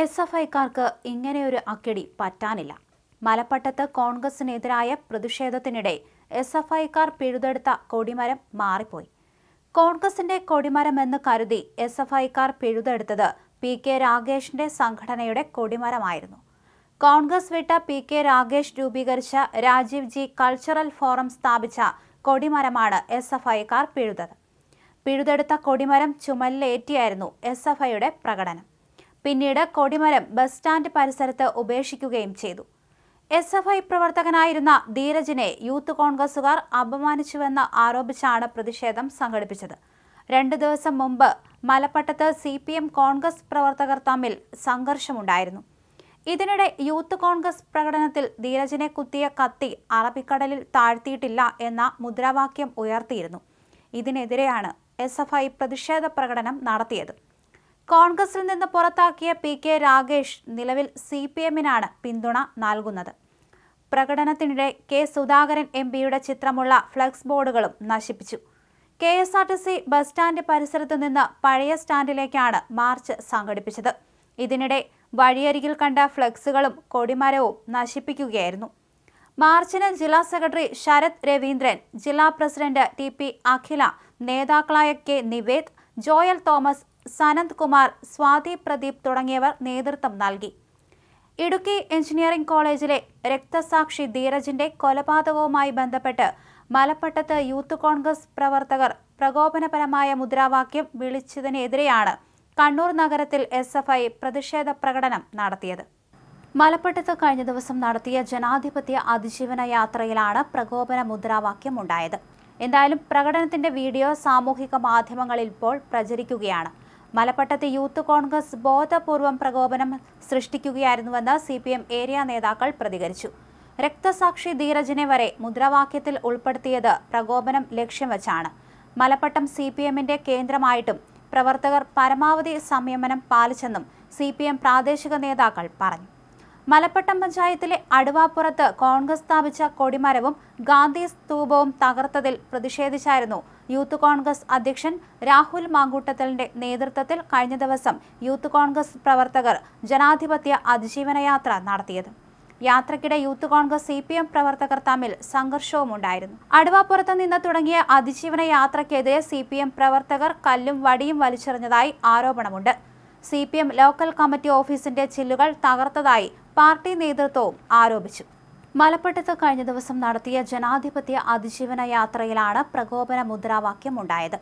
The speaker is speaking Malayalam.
എസ് എഫ് ഐക്കാർക്ക് ഇങ്ങനെയൊരു അക്കിടി പറ്റാനില്ല. മലപ്പട്ടത്ത് കോൺഗ്രസിനെതിരായ പ്രതിഷേധത്തിനിടെ എസ് എഫ് ഐക്കാർ പിഴുതെടുത്ത കൊടിമരം മാറിപ്പോയി. കോൺഗ്രസിന്റെ കൊടിമരം എന്ന് കരുതി എസ് എഫ് ഐക്കാർ പിഴുതെടുത്തത് പി കെ രാഗേഷിന്റെ സംഘടനയുടെ കൊടിമരമായിരുന്നു. കോൺഗ്രസ് വിട്ട പി കെ രാഗേഷ് രൂപീകരിച്ച രാജീവ് ജി കൾച്ചറൽ ഫോറം സ്ഥാപിച്ച കൊടിമരമാണ് എസ് എഫ് ഐക്കാർ പിഴുതത്. പിഴുതെടുത്ത കൊടിമരം ചുമലിലേറ്റിയായിരുന്നു എസ് എഫ് ഐയുടെ പ്രകടനം. പിന്നീട് കൊടിമരം ബസ് സ്റ്റാൻഡ് പരിസരത്ത് ഉപേക്ഷിക്കുകയും ചെയ്തു. എസ് എഫ് ഐ പ്രവർത്തകനായിരുന്ന ധീരജിനെ യൂത്ത് കോൺഗ്രസുകാർ അപമാനിച്ചുവെന്ന് ആരോപിച്ചാണ് പ്രതിഷേധം സംഘടിപ്പിച്ചത്. രണ്ടു ദിവസം മുമ്പ് മലപ്പട്ടത്ത് സി പി എം കോൺഗ്രസ് പ്രവർത്തകർ തമ്മിൽ സംഘർഷമുണ്ടായിരുന്നു. ഇതിനിടെ യൂത്ത് കോൺഗ്രസ് പ്രകടനത്തിൽ ധീരജിനെ കുത്തിയ കത്തി അറബിക്കടലിൽ താഴ്ത്തിയിട്ടില്ല എന്ന മുദ്രാവാക്യം ഉയർത്തിയിരുന്നു. ഇതിനെതിരെയാണ് എസ് പ്രതിഷേധ പ്രകടനം നടത്തിയത്. കോൺഗ്രസിൽ നിന്ന് പുറത്താക്കിയ പി കെ രാഗേഷ് നിലവിൽ സി പി എമ്മിനാണ് പിന്തുണ നൽകുന്നത്. പ്രകടനത്തിനിടെ കെ സുധാകരൻ എം പിയുടെ ചിത്രമുള്ള ഫ്ലക്സ് ബോർഡുകളും നശിപ്പിച്ചു. K S R T C bus stand പരിസരത്ത് നിന്ന് പഴയ സ്റ്റാൻഡിലേക്കാണ് മാർച്ച് സംഘടിപ്പിച്ചത്. ഇതിനിടെ വഴിയരികിൽ കണ്ട ഫ്ലക്സുകളും കൊടിമരവും നശിപ്പിക്കുകയായിരുന്നു. മാർച്ചിന് ജില്ലാ സെക്രട്ടറി ശരത് രവീന്ദ്രൻ ജില്ലാ പ്രസിഡന്റ് ടി പി അഖില നേതാക്കളായ കെ നിവേദ് ജോയൽ തോമസ് സനന്ദ് കുമാർ സ്വാതി പ്രദീപ് തുടങ്ങിയവർ നേതൃത്വം നൽകി. ഇടുക്കി എഞ്ചിനീയറിംഗ് കോളേജിലെ രക്തസാക്ഷി ധീരജിന്റെ കൊലപാതകവുമായി ബന്ധപ്പെട്ട് മലപ്പട്ടത്ത് യൂത്ത് കോൺഗ്രസ് പ്രവർത്തകർ പ്രകോപനപരമായ മുദ്രാവാക്യം വിളിച്ചതിനെതിരെയാണ് കണ്ണൂർ നഗരത്തിൽ എസ് എഫ് ഐ പ്രതിഷേധ പ്രകടനം നടത്തിയത്. മലപ്പട്ടത്ത് കഴിഞ്ഞ ദിവസം നടത്തിയ ജനാധിപത്യ അതിജീവന യാത്രയിലാണ് പ്രകോപന മുദ്രാവാക്യം ഉണ്ടായത്. എന്തായാലും പ്രകടനത്തിന്റെ വീഡിയോ സാമൂഹിക മാധ്യമങ്ങളിൽ ഇപ്പോൾ പ്രചരിക്കുകയാണ്. മലപ്പട്ടത്ത് യൂത്ത് കോൺഗ്രസ് ബോധപൂർവം പ്രകോപനം സൃഷ്ടിക്കുകയായിരുന്നുവെന്ന് സി പി എം ഏരിയ നേതാക്കൾ പ്രതികരിച്ചു. രക്തസാക്ഷി ധീരജിനെ വരെ മുദ്രാവാക്യത്തിൽ ഉൾപ്പെടുത്തിയത് പ്രകോപനം ലക്ഷ്യം വച്ചാണ്. മലപ്പട്ടം സി പി എമ്മിന്റെ കേന്ദ്രമായിട്ടും പ്രവർത്തകർ പരമാവധി സംയമനം പാലിച്ചെന്നും സി പ്രാദേശിക നേതാക്കൾ പറഞ്ഞു. മലപ്പട്ടം പഞ്ചായത്തിലെ അടുവാപ്പുറത്ത് കോൺഗ്രസ് സ്ഥാപിച്ച കൊടിമരവും ഗാന്ധി സ്തൂപവും തകർത്തതിൽ പ്രതിഷേധിച്ചായിരുന്നു യൂത്ത് കോൺഗ്രസ് അധ്യക്ഷൻ രാഹുൽ മാങ്കൂട്ടത്തലിന്റെ നേതൃത്വത്തിൽ കഴിഞ്ഞ ദിവസം യൂത്ത് കോൺഗ്രസ് പ്രവർത്തകർ ജനാധിപത്യ അതിജീവന യാത്ര നടത്തിയത്. യാത്രക്കിടെ youth Congress C P M പ്രവർത്തകർ തമ്മിൽ സംഘർഷവും ഉണ്ടായിരുന്നു. അടുവാപ്പുറത്ത് നിന്ന് തുടങ്ങിയ അതിജീവന യാത്രയ്ക്കെതിരെ സി പി എം പ്രവർത്തകർ കല്ലും വടിയും വലിച്ചെറിഞ്ഞതായി ആരോപണമുണ്ട്. C P M local committee ഓഫീസിന്റെ ചില്ലുകൾ തകർത്തതായി പാർട്ടി നേതൃത്വവും ആരോപിച്ചു. മലപ്പട്ടത്ത് കഴിഞ്ഞ ദിവസം നടത്തിയ ജനാധിപത്യ അതിജീവന യാത്രയിലാണ് പ്രകോപന മുദ്രാവാക്യം ഉണ്ടായത്.